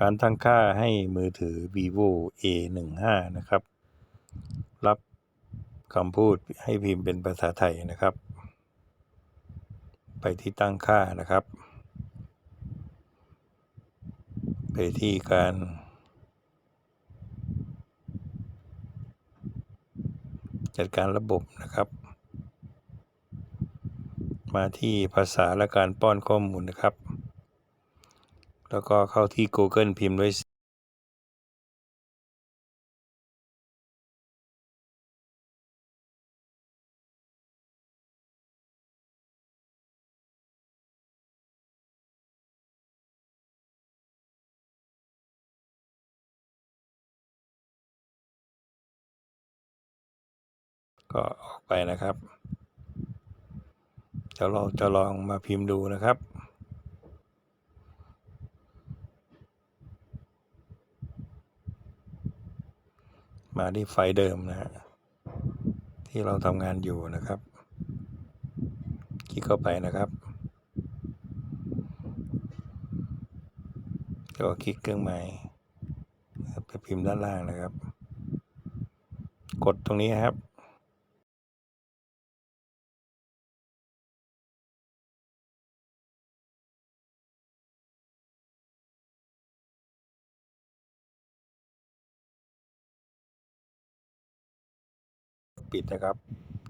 การตั้งค่าให้มือถือ vivo A15 นะครับ รับคำพูดให้พิมพ์เป็นภาษาไทยนะครับ ไปที่ตั้งค่านะครับ ไปที่การจัดการระบบนะครับ มาที่ภาษาและการป้อนข้อมูลนะครับ แล้วก็เข้าที่ Google พิมพ์ด้วยก็ออกไปนะครับ จะลองจะลองมาพิมพ์ดูนะครับ มาที่ไฟเดิมนะฮะที่เราทำงานอยู่นะครับ คลิกเข้าไปนะครับ ก็คลิกเครื่องหมายไปพิมพ์ด้านล่างนะครับ กดตรงนี้ครับ ปิดนะครับ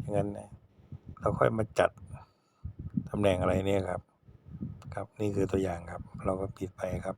อย่างนั้นเราค่อยมาจัดตำแหน่งอะไรเนี่ยครับ ครับนี่คือตัวอย่างครับ เราก็ปิดไปครับ